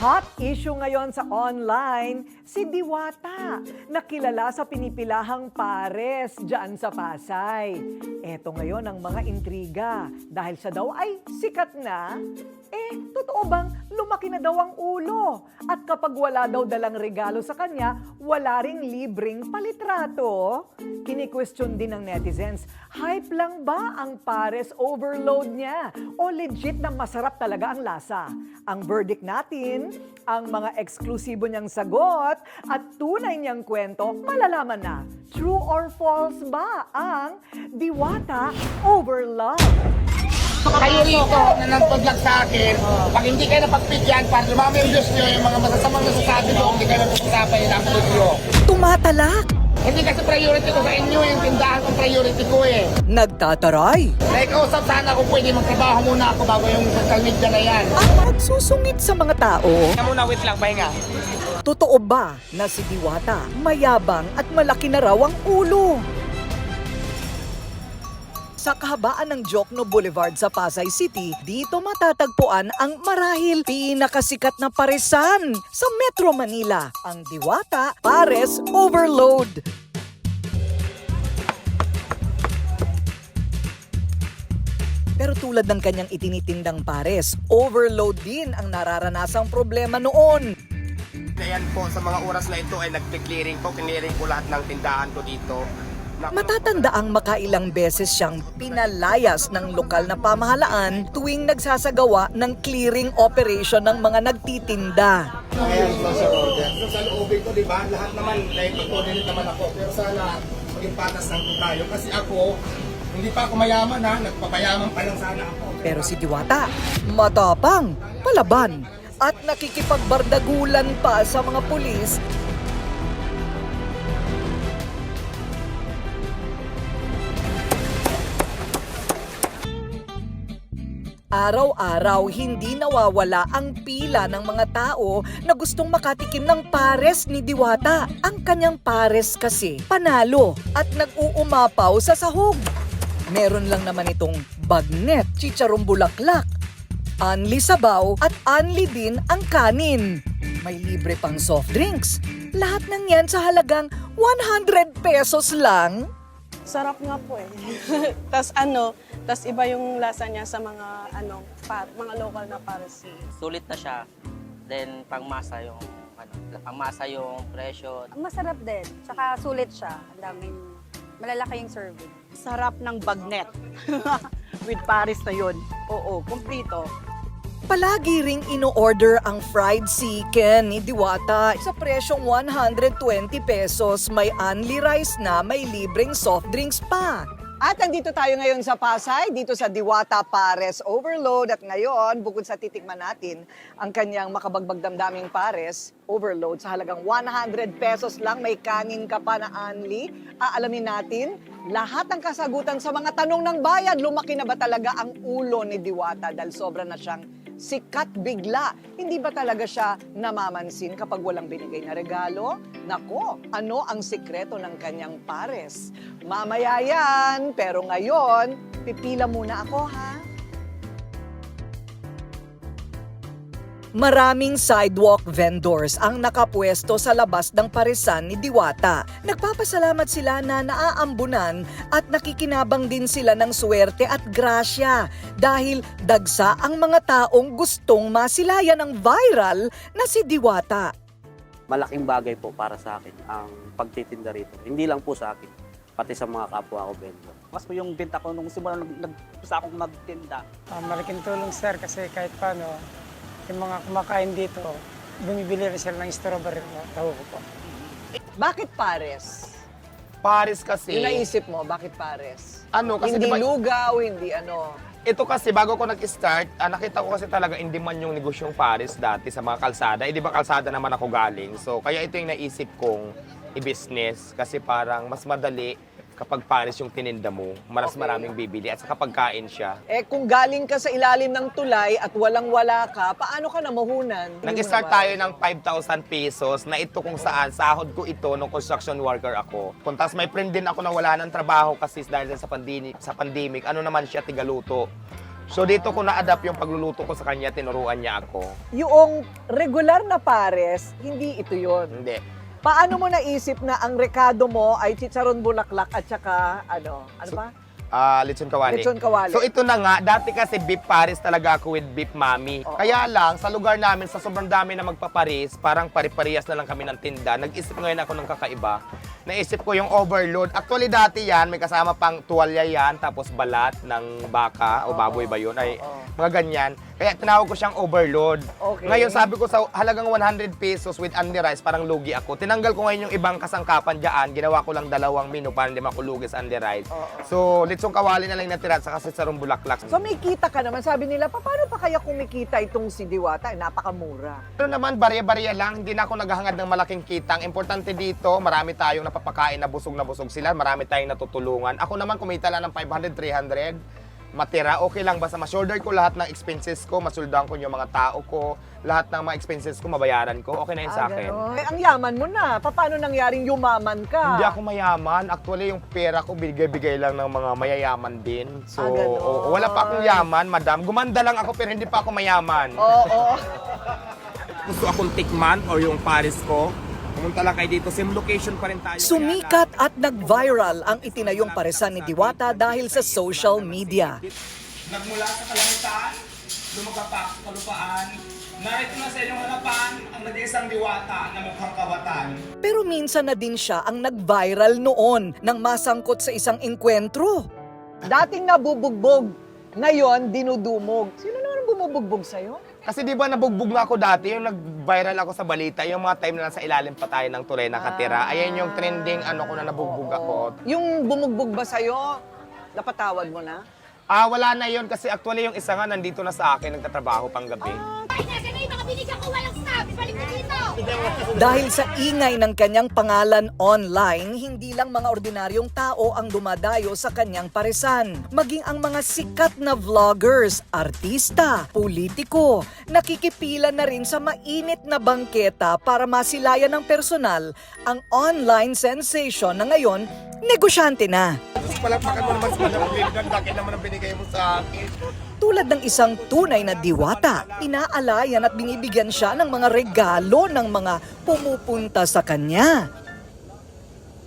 Hot issue ngayon sa online, si Diwata, nakilala sa pinipilahang pares dyan sa Pasay. Eto ngayon ang mga intriga. Dahil siya daw ay sikat na, eh, totoo bang lumaki na daw ang ulo? At kapag wala daw dalang regalo sa kanya, wala ring libreng palitrato? Kini-question din ng netizens, hype lang ba ang pares overload niya? O legit na masarap talaga ang lasa? Ang verdict natin, ang mga eksklusibo niyang sagot at tunay niyang kwento, malalaman na. True or false ba ang Diwata Overlove? Kayo rito na nagpaglag sa akin, pag hindi kayo napagpigyan, para lumami yung Diyos nyo, yung mga masasamang nasasabi ko, hindi kayo yung ang nyo. Tumatalak, Hindi kasi priority ko sa inyo, yung tindahan kong priority ko eh. nagtataray, Naikausap sana ako pwede magtrabaho muna ako bago yung social media na yan. ang magsusungit sa mga tao. Kaya muna, wait lang, pahinga. Totoo ba na si Diwata mayabang at malaki na raw ang ulo? Sa kahabaan ng Jokno Boulevard sa Pasay City, dito matatagpuan ang marahil pinakasikat na paresan sa Metro Manila, ang Diwata Pares Overload. Pero tulad ng kanyang itinitindang pares, overload din ang nararanasang problema noon. Ayan po, sa mga oras na ito ay nagpe-clearing po, clearing ko lahat ng tindahan ko dito. Na- Matatandaang makailang beses siyang pinalayas ng lokal na pamahalaan tuwing nagsasagawa ng clearing operation ng mga nagtitinda. Ayan, special order. So, sa loobin ko, di ba, lahat naman, mag-coordinate naman ako. Pero sana, maging patas lang po tayo. Kasi ako, hindi pa ako mayaman ha, nagpapayaman pa lang sana ako. Pero si Diwata, matapang, palaban, at nakikipagbardagulan pa sa mga pulis Araw-araw hindi nawawala ang pila ng mga tao na gustong makatikim ng pares ni Diwata. Ang kanyang pares kasi panalo at nag-uumapaw sa sahog. Meron lang naman itong bagnet, chicharong bulaklak, anli sabaw at anli din ang kanin. May libre pang soft drinks. Lahat ng yan sa halagang 100 pesos lang. Sarap nga po eh. tas ano, tas iba yung lasa niya sa mga ano, pa, mga local na pares. sulit na siya. Then pangmasa yung ano, pangmasa yung presyo. Masarap din. Tsaka sulit siya. Ang daming malalaki yung serving. sarap ng bagnet. With Paris na yun. Oo, kumplito. Palagi ring ino-order ang fried chicken ni Diwata. Sa presyong 120 pesos, may only rice na may libreng soft drinks pa. At nandito tayo ngayon sa Pasay, dito sa Diwata Pares Overload. At ngayon, bukod sa titikman natin, ang kanyang makabagbag damdaming pares, overload, sa halagang 100 pesos lang, may kanin ka pa na only. Aalamin natin, lahat ng kasagutan sa mga tanong ng bayad, lumaki na ba talaga ang ulo ni Diwata dahil sobra na siyang sikat bigla. Hindi ba talaga siya namamansin kapag walang binigay na regalo? Nako, ano ang sikreto ng kanyang pares? Mamaya yan, pero ngayon, pipila muna ako ha. Maraming sidewalk vendors ang nakapwesto sa labas ng paresan ni Diwata. Nagpapasalamat sila na naaambunan at nakikinabang din sila ng swerte at grasya dahil dagsa ang mga taong gustong masilayan ng viral na si Diwata. malaking bagay po para sa akin ang pagtitinda rito. Hindi lang po sa akin, pati sa mga kapwa ko vendor. Mas po yung benta ko nung simula nag, nagpisa akong magtinda. Ah, malaking tulong sir kasi kahit paano yung mga kumakain dito, bumibili rin sila ng strawberry na taho ko po. Bakit pares? Paris kasi, Yung naisip mo, bakit pares? ano kasi hindi di ba- lugaw, hindi ano. Ito kasi, bago ko nag-start, ah, nakita ko kasi talaga in demand yung negosyong Paris dati sa mga kalsada. Eh, di ba kalsada naman ako galing? So, kaya ito yung naisip kong i-business kasi parang mas madali kapag Paris yung tininda mo, maras maraming bibili at saka pagkain siya. Eh kung galing ka sa ilalim ng tulay at walang-wala ka, paano ka namuhunan? Hindi mo Nag-start tayo ng 5,000 pesos na ito kung saan sahod ko ito nung construction worker ako. Kung tas may friend din ako na wala ng trabaho kasi dahil sa pandemic, sa pandemic ano naman siya tigaluto. So dito ko na-adapt yung pagluluto ko sa kanya, tinuruan niya ako. Yung regular na pares, hindi ito yon. Hindi. Paano mo naisip na ang rekado mo ay chicharon bulaklak at saka ano, ano ba? Ah, lechon kawali. Lechon kawali. So ito na nga, dati kasi beef pares talaga ako with beef mami. Oo. Kaya lang, sa lugar namin, sa sobrang dami na magpaparis, parang pari-parehas na lang kami ng tinda. Nag-isip ngayon ako ng kakaiba. Naisip ko yung overload. Actually, dati yan, may kasama pang tuwalya yan, tapos balat ng baka o baboy ba yun? Ay, Oo. mga ganyan. Kaya tinawag ko siyang overload. Okay. Ngayon, sabi ko sa halagang 100 pesos with only rice, parang lugi ako. Tinanggal ko ngayon yung ibang kasangkapan dyan. Ginawa ko lang dalawang menu para hindi makulugi sa only rice. Oo. So, litsong kawali na lang natira at saka sarong bulaklak. So may kita ka naman. Sabi nila, "Pa, paano pa kaya kumikita itong si Diwata? Eh, napakamura. Pero naman, barya-barya lang. Hindi na ako naghahangad ng malaking kitang. Importante dito, marami tayong napapakain na busog na busog sila. Marami tayong natutulungan. Ako naman, kumita lang ng 500, 300. Matira, okay lang. Basta ma-shoulder ko lahat ng expenses ko. Masuldahan ko yung mga tao ko. Lahat ng mga expenses ko, mabayaran ko. Okay na yun sa akin. ganon. Eh, ang yaman mo na. Pa, Paano nangyaring yumaman ka? Hindi ako mayaman. Actually, yung pera ko, bigay-bigay lang ng mga mayayaman din. So, Ah, ganon. oo, wala pa akong yaman, madam. Gumanda lang ako, pero hindi pa ako mayaman. Oo. Gusto akong tikman o yung Paris ko. Pumunta lang kayo dito. Same location pa rin tayo. Sumikat at nag-viral ang itinayong paresan ni Diwata dahil sa social media. Nagmula sa kalangitan, lumagapak sa kalupaan. Narito na sa inyong harapan ang nag-iisang diwata na mukhang kawatan. Pero minsan na din siya ang nag-viral noon nang masangkot sa isang enkwentro. Dating nabubugbog, ngayon dinudumog. Sino ang bumubugbog sa'yo? Kasi di ba nabugbog na ako dati, yung nag-viral ako sa balita, yung mga time na nasa ilalim pa tayo ng tulay nakatira. Ayan yung trending ano ko na nabugbog ako. Yung bumugbog ba sa'yo, napatawad mo na? Ah, wala na yun kasi actually yung isa nga nandito na sa akin, nagtatrabaho pang gabi. Ay, nasa mga binigyan ko walang stop. Balik mo dito. Dahil sa ingay ng kanyang pangalan online, hindi lang mga ordinaryong tao ang dumadayo sa kanyang paresan. Maging ang mga sikat na vloggers, artista, politiko, nakikipila na rin sa mainit na bangketa para masilayan ng personal ang online sensation na ngayon negosyante na. Palakpakan mo naman sa mga naman ang binigay mo sa akin. Tulad ng isang tunay na diwata, inaalayan at binibigyan siya ng mga regalo ng mga pumupunta sa kanya.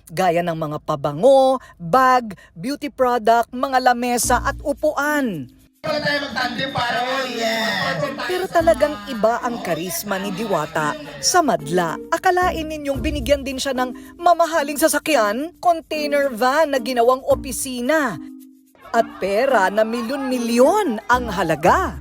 Gaya ng mga pabango, bag, beauty product, mga lamesa at upuan. Para Pero talagang iba ang karisma ni Diwata sa madla. Akalain ninyong binigyan din siya ng mamahaling sasakyan, container van na ginawang opisina, at pera na milyon-milyon ang halaga.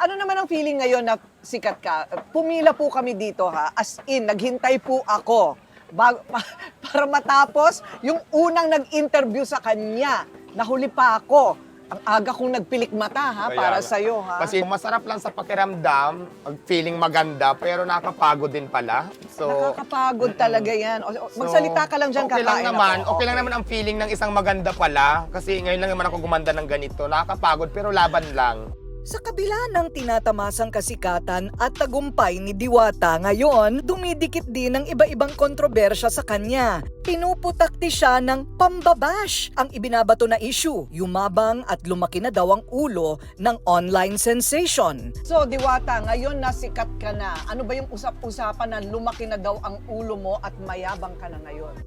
Ano naman ang feeling ngayon na sikat ka? Pumila po kami dito ha, as in, naghintay po ako bag- para matapos yung unang nag-interview sa kanya. Nahuli pa ako. Ang aga kong nagpilik mata ha, Kaya para nga. sa'yo ha. Kasi masarap lang sa pakiramdam, feeling maganda, pero nakakapagod din pala. So, Nakakapagod talaga yan. O- o- so, Magsalita ka lang dyan, okay lang kakain naman, ako. Okay lang naman ang feeling ng isang maganda pala. Kasi ngayon lang naman ako gumanda ng ganito. Nakakapagod, pero laban lang. Sa kabila ng tinatamasang kasikatan at tagumpay ni Diwata ngayon, dumidikit din ang iba-ibang kontrobersya sa kanya. Pinuputakti siya ng pambabash ang ibinabato na issue. Yumabang at lumaki na daw ang ulo ng online sensation. So, Diwata, ngayon na sikat ka na. Ano ba yung usap-usapan na lumaki na daw ang ulo mo at mayabang ka na ngayon?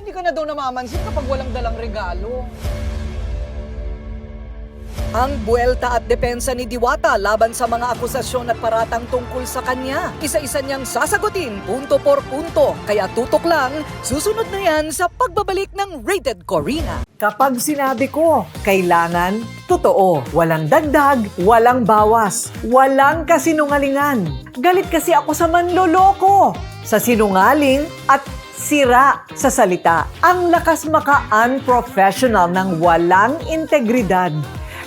Hindi ka na daw namamansin kapag walang dalang regalo. Ang buwelta at depensa ni Diwata laban sa mga akusasyon at paratang tungkol sa kanya. Isa-isa niyang sasagutin punto por punto. Kaya tutok lang, susunod na yan sa pagbabalik ng Rated Corina. Kapag sinabi ko, kailangan totoo. Walang dagdag, walang bawas, walang kasinungalingan. Galit kasi ako sa manloloko, sa sinungaling at sira sa salita. Ang lakas maka-unprofessional ng walang integridad.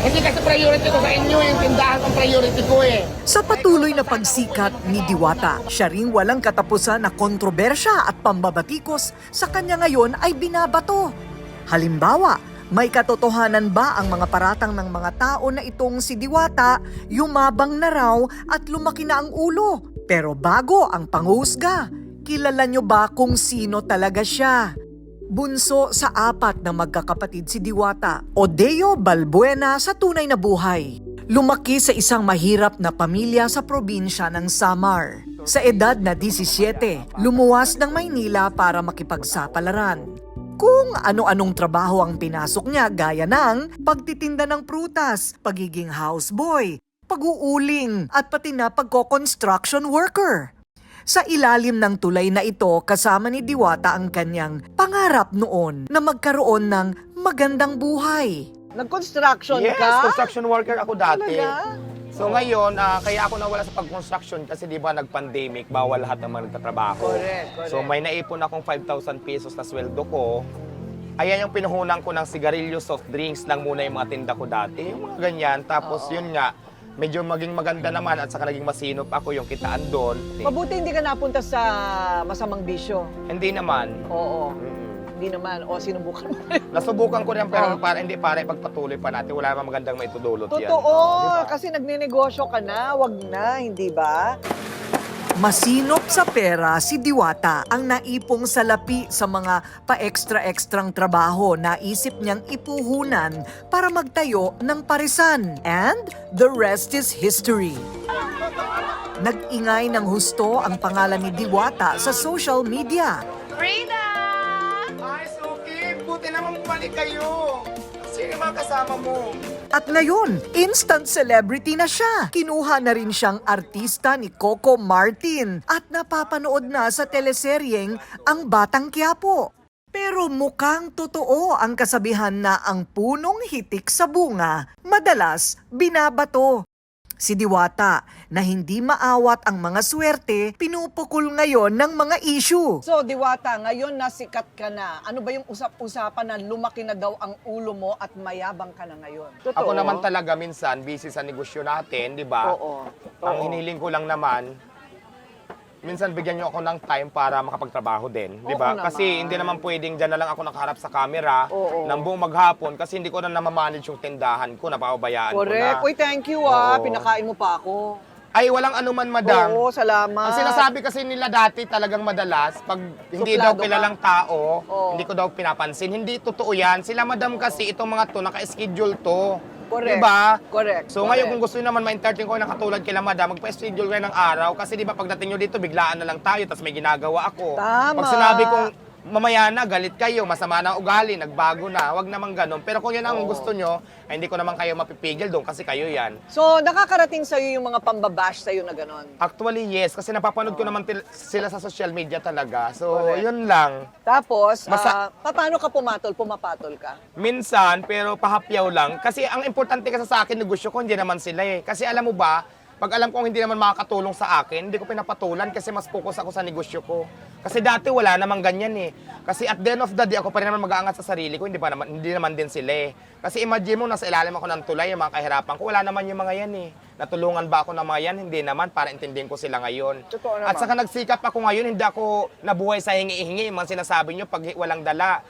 Hindi kasi priority ko sa inyo, yung tindahan ang priority ko eh. Sa patuloy na pagsikat ni Diwata, siya ring walang katapusan na kontrobersya at pambabatikos sa kanya ngayon ay binabato. Halimbawa, may katotohanan ba ang mga paratang ng mga tao na itong si Diwata, yumabang na raw at lumaki na ang ulo? Pero bago ang panghusga, kilala nyo ba kung sino talaga siya? Bunso sa apat na magkakapatid si Diwata, Odeo Balbuena sa tunay na buhay. Lumaki sa isang mahirap na pamilya sa probinsya ng Samar. Sa edad na 17, lumuwas ng Maynila para makipagsapalaran. Kung ano-anong trabaho ang pinasok niya gaya ng pagtitinda ng prutas, pagiging houseboy, pag-uuling at pati na pagko-construction worker. Sa ilalim ng tulay na ito, kasama ni Diwata ang kanyang pangarap noon na magkaroon ng magandang buhay. Nag-construction Yes, ka? construction worker ako dati. Talaga? So ngayon, ah, kaya ako nawala sa pag-construction kasi di ba nag-pandemic, bawal lahat ng mga nagtatrabaho. Correct, correct. So may naipon akong 5,000 pesos na sweldo ko. Ayan yung pinuhunan ko ng sigarilyo, soft drinks lang muna yung mga tinda ko dati. Yung mga ganyan. Tapos yun nga, medyo maging maganda naman at saka naging masinop ako yung kitaan doon. Mabuti hindi ka napunta sa masamang bisyo. Hindi naman. Oo. Hindi naman. O, sinubukan mo. Nasubukan ko rin pero Oh. para hindi para ipagpatuloy pa natin. Wala namang magandang maitudulot yan. Totoo. Oh, di ba? Kasi nagnenegosyo ka na. Wag na, hindi ba? Masinop sa pera si Diwata ang naipong salapi sa mga pa-extra-extrang trabaho na isip niyang ipuhunan para magtayo ng parisan. And the rest is history. Nag-ingay ng husto ang pangalan ni Diwata sa social media. Ay, Suki, buti naman bumalik kayo. Yung mga kasama mo? At ngayon, instant celebrity na siya. Kinuha na rin siyang artista ni Coco Martin at napapanood na sa teleseryeng Ang Batang Quiapo. Pero mukhang totoo ang kasabihan na ang punong hitik sa bunga, madalas binabato. Si Diwata, na hindi maawat ang mga swerte, pinupukol ngayon ng mga issue. So, Diwata, ngayon nasikat ka na. Ano ba yung usap-usapan na lumaki na daw ang ulo mo at mayabang ka na ngayon? Totoo. Ako naman talaga minsan, busy sa negosyo natin, di ba? Oo. Ang Oo. hiniling ko lang naman, minsan bigyan nyo ako ng time para makapagtrabaho din, di ba? naman. Kasi hindi naman pwedeng dyan na lang ako nakaharap sa camera Oo. ng buong maghapon kasi hindi ko na namamanage yung tindahan ko, napapabayaan Correct. ko Uy, na. thank you ah. Oo. Pinakain mo pa ako. Ay, walang anuman, madam. Oo, salamat. Ang sinasabi kasi nila dati talagang madalas, pag hindi Suplado daw kilalang tao, Oo. hindi ko daw pinapansin. Hindi totoo yan. Sila madam kasi, itong mga to, naka-schedule to. Correct. Diba? Correct. So ngayon kung gusto niyo naman ma-entertain ko na katulad kila madam, magpa-schedule kayo ng araw. Kasi di ba pagdating nyo dito, biglaan na lang tayo, tapos may ginagawa ako. Tama. Pag sinabi kong mamaya na, galit kayo, masama na ugali, nagbago na, wag naman ganun. Pero kung yan ang gusto nyo, ay hindi ko naman kayo mapipigil doon kasi kayo yan. So, nakakarating sa'yo yung mga pambabash sa'yo na gano'n. Actually, yes. Kasi napapanood ko naman til- sila sa social media talaga. So, Correct. yun lang. Tapos, Masa- ah, paano ka pumatol? Pumapatol ka? Minsan, pero pahapyaw lang. Kasi ang importante kasi sa akin, negosyo ko, hindi naman sila eh. Kasi alam mo ba, pag alam kong hindi naman makakatulong sa akin, hindi ko pinapatulan kasi mas focus ako sa negosyo ko. Kasi dati wala namang ganyan eh. Kasi at the end of the day, ako pa rin naman mag-aangat sa sarili ko, hindi, pa naman, hindi naman din sila eh. Kasi imagine mo, nasa ilalim ako ng tulay, yung mga kahirapan ko, wala naman yung mga yan eh. Natulungan ba ako ng mga yan? Hindi naman, para intindihin ko sila ngayon. Totoo naman. At saka nagsikap ako ngayon, hindi ako nabuhay sa hingi-hingi. Yung mga sinasabi nyo, pag walang dala,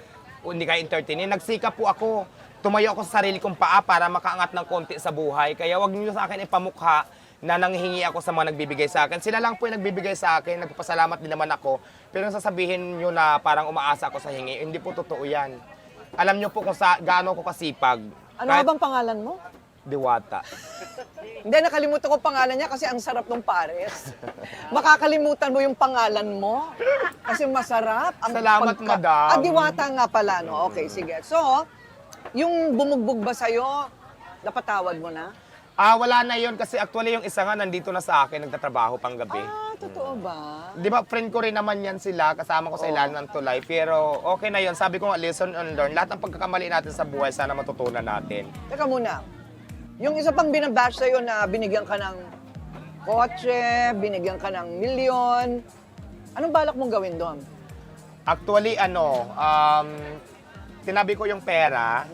hindi kayo entertainin. Nagsikap po ako. Tumayo ako sa sarili kong paa para makaangat ng konti sa buhay. Kaya wag niyo sa akin ipamukha na nanghihingi ako sa mga nagbibigay sa akin. Sila lang po yung nagbibigay sa akin. Nagpapasalamat din naman ako. Pero nang sasabihin nyo na parang umaasa ako sa hingi, hindi po totoo yan. Alam nyo po kung sa, gaano ko kasipag. Ano Kahit bang pangalan mo? Diwata. Hindi, nakalimutan ko pangalan niya kasi ang sarap ng pares. Makakalimutan mo yung pangalan mo kasi masarap. Ang Salamat, madam. Ah, diwata nga pala, no? Okay, sige. So, yung bumugbog ba sa'yo, napatawad mo na? Ah, wala na yon kasi actually yung isa nga nandito na sa akin, nagtatrabaho pang gabi. Ah, totoo ba? Di ba, friend ko rin naman yan sila, kasama ko sa ilalim ng tulay. Pero okay na yon Sabi ko nga, lesson and learn. Lahat ng pagkakamali natin sa buhay, sana matutunan natin. Teka muna. Yung isa pang binabash sa'yo na binigyan ka ng kotse, binigyan ka ng milyon, anong balak mong gawin doon? Actually, ano, um, tinabi ko yung pera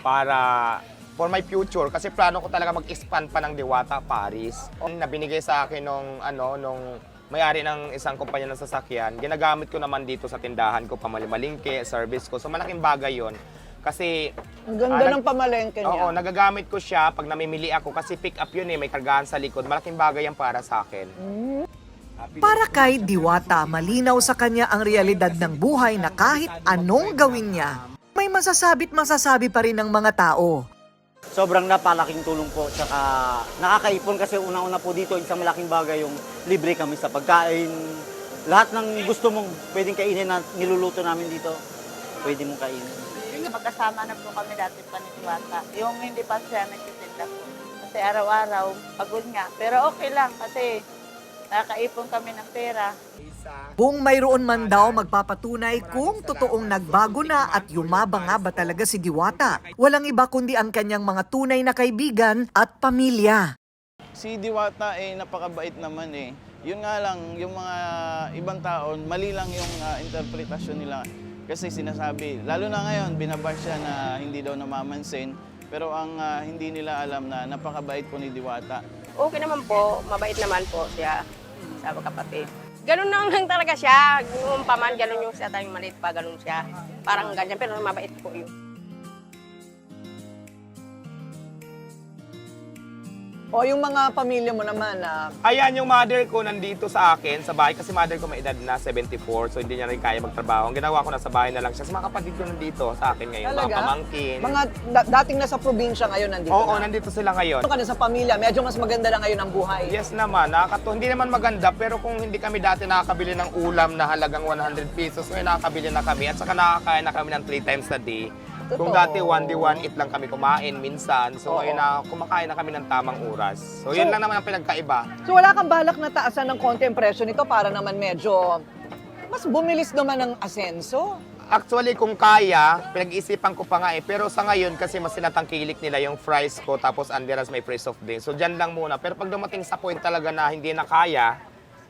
para for my future kasi plano ko talaga mag-expand pa ng Diwata Paris. Na binigay sa akin nung ano nung may-ari ng isang kumpanya ng sasakyan, ginagamit ko naman dito sa tindahan ko, pamalimalingke, service ko. So malaking bagay 'yon. Kasi Ang ganda Ah, ng pamalengke niya. Oo, nagagamit ko siya pag namimili ako kasi pick up yun eh, may kargahan sa likod. Malaking bagay yan para sa akin. Para kay Diwata, malinaw sa kanya ang realidad ng buhay na kahit anong gawin niya, may masasabi't masasabi pa rin ng mga tao. Sobrang napalaking tulong po. Tsaka nakakaipon kasi una-una po dito, isang malaking bagay yung libre kami sa pagkain. Lahat ng gusto mong pwedeng kainin na niluluto namin dito, pwede mong kainin. Magkasama na po kami dati pa ni. Yung hindi pa siya nagtitinda po. Kasi araw-araw, pagod nga. Pero okay lang kasi nakakaipon kami ng pera. Kung mayroon man daw magpapatunay kung totoong nagbago na at yumabang nga ba talaga si Diwata, walang iba kundi ang kanyang mga tunay na kaibigan at pamilya. Si Diwata eh napakabait naman eh. Yun nga lang, yung mga ibang taon, mali lang yung ah, interpretasyon nila. Kasi sinasabi, lalo na ngayon, binabash siya na hindi daw namamansin. Pero ang ah, hindi nila alam na napakabait po ni Diwata. Okay naman po, mabait naman po siya sa kapatid. Ganun lang lang talaga siya. Yung paman, ganun yung siya tayong maliit pa, ganun siya. Parang ganyan, pero mabait po yun. O yung mga pamilya mo naman na Ayan, yung mother ko nandito sa akin, sa bahay, kasi mother ko may edad na 74, so hindi niya rin kaya magtrabaho. Ang ginawa ko na sa bahay na lang siya. Sa mga kapatid ko nandito sa akin ngayon, mga Talaga? pamangkin. mga da- dating nasa probinsya ngayon nandito Oo, na. nandito sila ngayon. Ano ka na sa pamilya, medyo mas maganda na ngayon ang buhay. Yes naman, nakakatu hindi naman maganda, pero kung hindi kami dati nakakabili ng ulam na halagang 100 pesos, ngayon nakakabili na kami at saka nakakain na kami ng 3 times a day. Kung Totoo. dati one day one eat lang kami kumain minsan, so Oo. ngayon na kumakain na kami ng tamang oras. So, yun So- lang naman ang pinagkaiba. So wala kang balak na taasan ng konti ang presyo nito para naman medyo mas bumilis naman ang asenso. Actually, kung kaya, pinag-iisipan ko pa nga eh. Pero sa ngayon, kasi mas sinatangkilik nila yung fries ko, tapos Anderas may free soft drink. So, dyan lang muna. Pero pag dumating sa point talaga na hindi na kaya,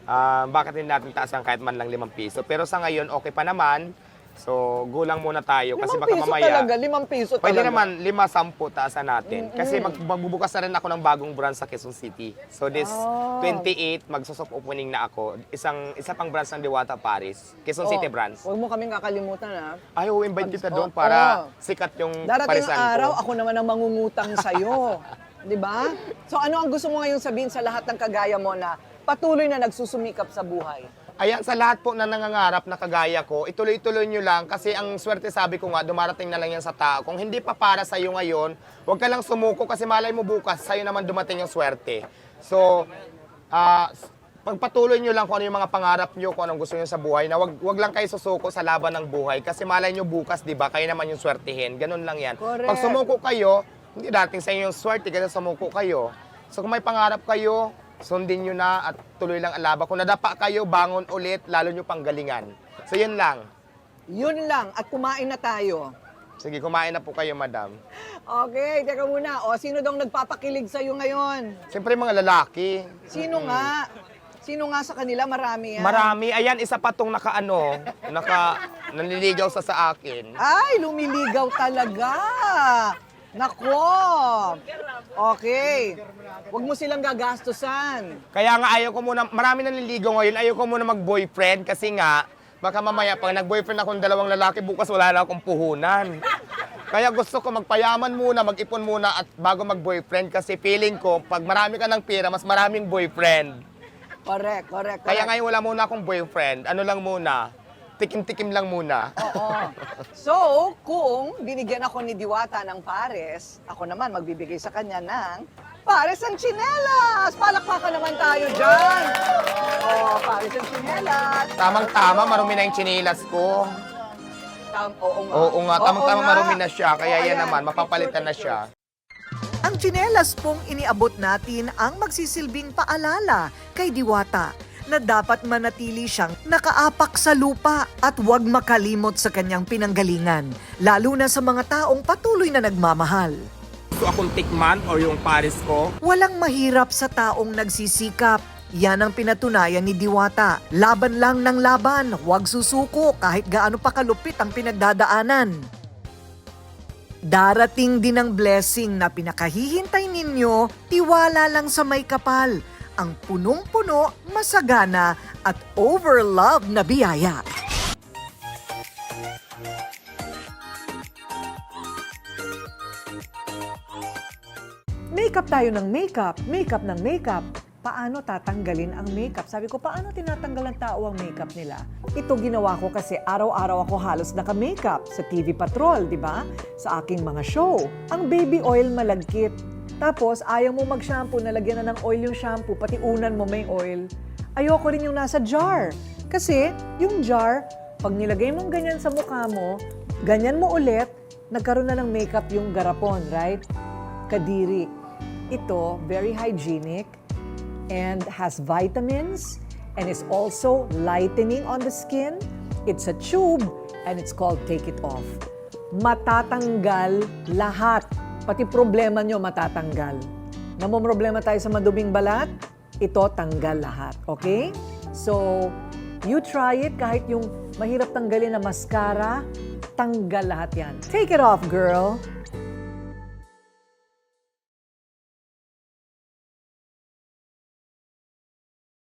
ah, bakit hindi natin taasan kahit man lang limang piso? Pero sa ngayon, okay pa naman. So, gulang muna tayo. Kasi limang baka piso mamaya... talaga, limang piso Pwede talaga. naman, lima, sampu, taasan natin. Kasi mag, magbubukas na rin ako ng bagong branch sa Quezon City. So this Oh. 28, magsosoft opening na ako. Isang isa pang branch ng Diwata Paris. Quezon Oh, City branch. Huwag mo kaming kakalimutan ha. Ay, invite kita doon Oo. para sikat yung Darating parisan ang araw, ko. ako naman ang mangungutang sa'yo. Di ba? So ano ang gusto mo ngayon sabihin sa lahat ng kagaya mo na patuloy na nagsusumikap sa buhay? Ayan, sa lahat po na nangangarap na kagaya ko, ituloy-tuloy nyo lang kasi ang swerte sabi ko nga, dumarating na lang yan sa tao. Kung hindi pa para sa'yo ngayon, huwag ka lang sumuko kasi malay mo bukas, sa'yo naman dumating yung swerte. So, ah, pagpatuloy nyo lang kung ano yung mga pangarap nyo, kung anong gusto nyo sa buhay, na wag, wag lang kayo susuko sa laban ng buhay kasi malay nyo bukas, di ba, kayo naman yung swertihin. Ganun lang yan. Correct. Pag sumuko kayo, hindi dating sa inyo yung swerte kasi sumuko kayo. So kung may pangarap kayo, sundin nyo na at tuloy lang ang laban. Kung nadapa kayo, bangon ulit, lalo nyo pang galingan. So yun lang. Yun lang, at kumain na tayo. Sige, kumain na po kayo, madam. Okay, teka muna. O, sino dong nagpapakilig sa'yo ngayon? Siyempre mga lalaki. Sino nga? Sino nga sa kanila? Marami yan. Marami. Ayan, isa pa tong naka-ano, naka, nanliligaw sa sa akin. Ay, lumiligaw talaga. Nako. Okay. Huwag mo silang gagastusan. Kaya nga ayaw ko muna, marami nanliligaw ngayon, ayaw ko muna mag-boyfriend kasi nga, baka mamaya pag nag-boyfriend akong dalawang lalaki, bukas wala na akong puhunan. Kaya gusto ko magpayaman muna, mag-ipon muna at bago mag-boyfriend kasi feeling ko, pag marami ka ng pera, mas maraming boyfriend. Correct, correct, correct. Kaya ngayon wala muna akong boyfriend, ano lang muna, tikim-tikim lang muna. Oo. So, kung binigyan ako ni Diwata ng pares, ako naman magbibigay sa kanya ng pares ang chinelas! Palakpakan naman tayo dyan! Oh, pares ang chinelas! Tamang-tama, marumi na yung chinilas ko. Tam, oo nga. Oo nga, tamang-tama Oo marumi na siya, kaya Oo, yan naman, mapapalitan na siya. Ang tsinelas pong iniabot natin ang magsisilbing paalala kay Diwata na dapat manatili siyang nakaapak sa lupa at huwag makalimot sa kanyang pinanggalingan, lalo na sa mga taong patuloy na nagmamahal. Gusto akong tikman or yung pares ko, Walang mahirap sa taong nagsisikap. Yan ang pinatunayan ni Diwata. Laban lang ng laban, huwag susuko kahit gaano pa kalupit ang pinagdadaanan. Darating din ang blessing na pinakahihintay ninyo, tiwala lang sa may kapal. Ang punong-puno, masagana at overlove na biyaya. Makeup tayo ng makeup, makeup ng makeup. Paano tatanggalin ang makeup? Sabi ko, paano tinatanggal ng tao ang makeup nila? Ito ginawa ko kasi araw-araw ako halos naka-makeup sa TV Patrol, di ba? Sa aking mga show. Ang baby oil malagkit. Tapos, ayaw mo mag-shampoo, nalagyan na ng oil yung shampoo, pati unan mo may oil. Ayoko rin yung nasa jar. Kasi, yung jar, pag nilagay mong ganyan sa mukha mo, ganyan mo ulit, nagkaroon na ng makeup yung garapon, right? Kadiri. Ito, very hygienic and has vitamins and is also lightening on the skin. It's a tube and it's called Take It Off. Matatanggal lahat. Pati problema nyo matatanggal. Namomroblema tayo sa maduming balat, ito tanggal lahat. Okay? So, you try it kahit yung mahirap tanggalin na mascara, tanggal lahat yan. Take it off, girl!